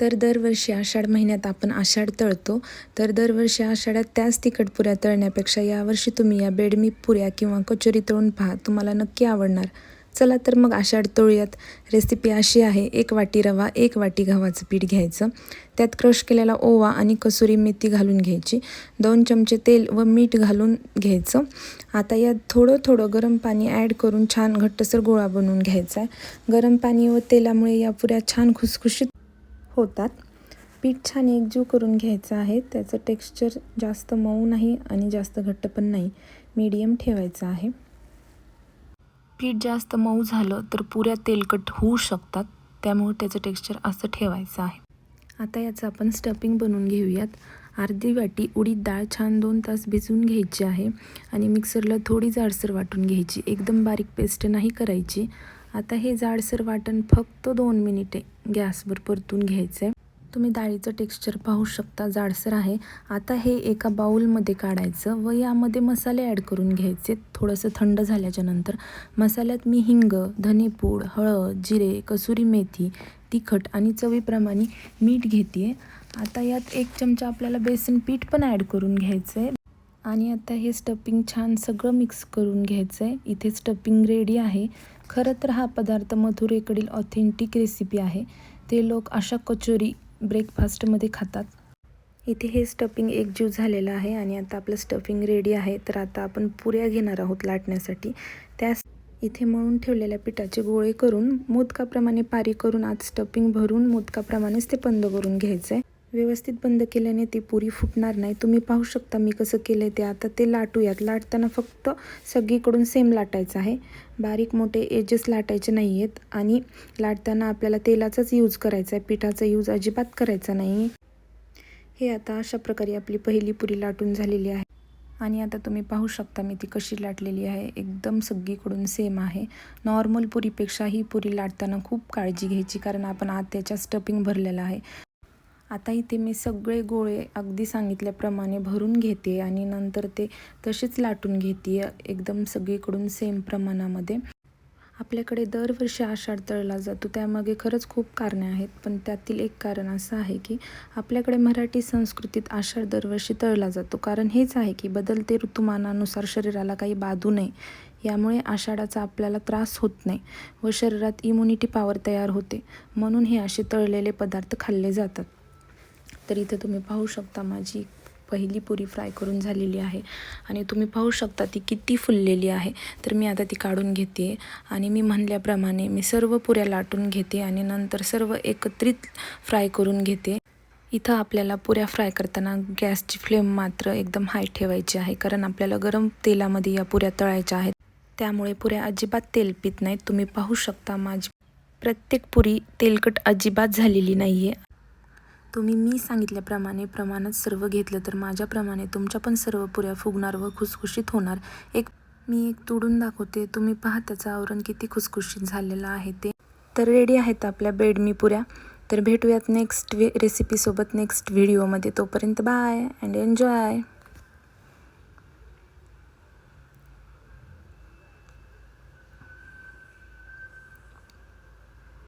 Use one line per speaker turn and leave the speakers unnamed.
तर दरवर्षी आषाढ महिन्यात आपण आषाढ तळतो. तर दरवर्षी आषाढात त्याच तिखट पुऱ्या तळण्यापेक्षा यावर्षी तुम्ही या बेडमी पुऱ्या किंवा कचोरी तळून पहा तुम्हाला नक्की आवडणार. चला तर मग आषाढ तळूयात. रेसिपी अशी आहे एक वाटी रवा एक वाटी गव्हाचं पीठ घ्यायचं. त्यात क्रश केलेला ओवा आणि कसुरी मेथी घालून घ्यायची. दोन चमचे तेल व मीठ घालून घ्यायचं. आता यात थोडं थोडं गरम पाणी ॲड करून छान घट्टसर गोळा बनवून घ्यायचा आहे. गरम पाणी व तेलामुळे या पुऱ्या छान खुसखुशीत होतात. पीठ छान एकजीव करून घ्यायचं आहे. त्याचं टेक्स्चर जास्त मऊ नाही आणि जास्त घट्ट पण नाही. मीडियम ठेवायचं आहे. पीठ जास्त मऊ झालं तर पुऱ्या तेलकट होऊ शकतात. त्यामुळे त्याचं टेक्स्चर असं ठेवायचं आहे. आता याचं आपण स्टफिंग बनवून घेऊयात. अर्धी वाटी उडीद डाळ छान दोन तास भिजवून घ्यायची आहे आणि मिक्सरला थोडी जाडसर वाटून घ्यायची. एकदम बारीक पेस्ट नाही करायची. आता हे जाडसर वाटण फक्त दोन मिनिटे गॅसवर परतून घ्यायचं आहे तुम्ही डाळीचं टेक्स्चर पाहू शकता जाडसर आहे. आता हे एका बाऊलमध्ये काढायचं व यामध्ये मसाले ॲड करून घ्यायचे. थोडंसं थंड झाल्याच्यानंतर मसाल्यात मी हिंग धनेपूड हळद जिरे कसुरी मेथी तिखट आणि चवीप्रमाणे मीठ घेते आता यात एक चमचा आपल्याला बेसन पीठ पण ॲड करून घ्यायचं आहे आणि आता हे स्टफिंग छान सगळं मिक्स करून घ्यायचं आहे इथे स्टफिंग रेडी आहे. खरं तर हा पदार्थ मथुरेकडील ऑथेंटिक रेसिपी आहे. ते लोक अशा कचोरी ब्रेकफास्टमध्ये खातात. इथे हे स्टफिंग एकजीव झालेलं आहे आणि आता आपलं स्टफिंग रेडी आहे. तर आता आपण पुऱ्या घेणार आहोत लाटण्यासाठी. त्यास इथे मळून ठेवलेल्या पिठाचे गोळे करून मोदकाप्रमाणे पारी करून आत स्टफिंग भरून मोदकाप्रमाणेच ते बंद करून घ्यायचं आहे व्यवस्थित बंद केल्याने ती पुरी फुटणार नाही. तुम्ही पाहू शकता मी कसं केलं ते. आता ते लाटूयात. लाटताना फक्त सगळीकडून सेम लाटायचं आहे. बारीक मोठे एजेस लाटायचे नाही आहेत आणि लाटताना आपल्याला तेलाचाच यूज करायचा आहे पिठाचा यूज अजिबात करायचा नाही. हे आता अशा प्रकारे आपली पहिली पुरी लाटून झालेली आहे. आणि आता तुम्ही पाहू शकता मी ती कशी लाटलेली आहे. एकदम सगळीकडून सेम आहे. नॉर्मल पुरीपेक्षा ही पुरी लाटताना खूप काळजी घ्यायची कारण आपण आत त्याच्या स्टफिंग भरलेलं आहे. आता इथे मी सगळे गोळे अगदी सांगितल्याप्रमाणे भरून घेते आणि नंतर ते तसेच लाटून घेते एकदम सगळीकडून सेम प्रमाणामध्ये. आपल्याकडे दरवर्षी आषाढ तळला जातो त्यामागे खरंच खूप कारणे आहेत पण त्यातील एक कारण असं आहे की आपल्याकडे मराठी संस्कृतीत आषाढ दरवर्षी तळला जातो. कारण हेच आहे की बदलते ऋतुमानानुसार शरीराला काही बाधू नये यामुळे आषाढाचा आपल्याला त्रास होत नाही व शरीरात इम्युनिटी पॉवर तयार होते. म्हणून हे असे तळलेले पदार्थ खाल्ले जातात. तर इथे तुम्ही पाहू शकता माझी पहिली पुरी फ्राय करून झालेली आहे. आणि तुम्ही पाहू शकता ती किती फुललेली आहे. तर मी आता ती काढून घेते. आणि मी म्हणल्याप्रमाणे मी सर्व पुऱ्या लाटून घेते आणि नंतर सर्व एकत्रित फ्राय करून घेते. इथं आपल्याला पुऱ्या फ्राय करताना गॅसची फ्लेम मात्र एकदम हाय ठेवायची आहे. कारण आपल्याला गरम तेलामध्ये या पुऱ्या तळायच्या आहेत. त्यामुळे पुऱ्या अजिबात तेल पित नाहीत. तुम्ही पाहू शकता माझी प्रत्येक पुरी तेलकट अजिबात झालेली नाही आहे तुम्ही मी सांगितल्याप्रमाणे प्रमाणात सर्व घेतलं तर माझ्याप्रमाणे तुमच्या पण सर्व पुऱ्या फुगणार व खुसखुशीत होणार. एक मी एक तोडून दाखवते. तुम्ही पहा त्याचं आवरण किती खुसखुशीत झालेलं आहे ते. तर रेडी आहेत आपल्या बेडमी पुऱ्या. तर भेटूयात नेक्स्ट वे रेसिपीसोबत नेक्स्ट व्हिडिओमध्ये तोपर्यंत बाय अँड एन्जॉय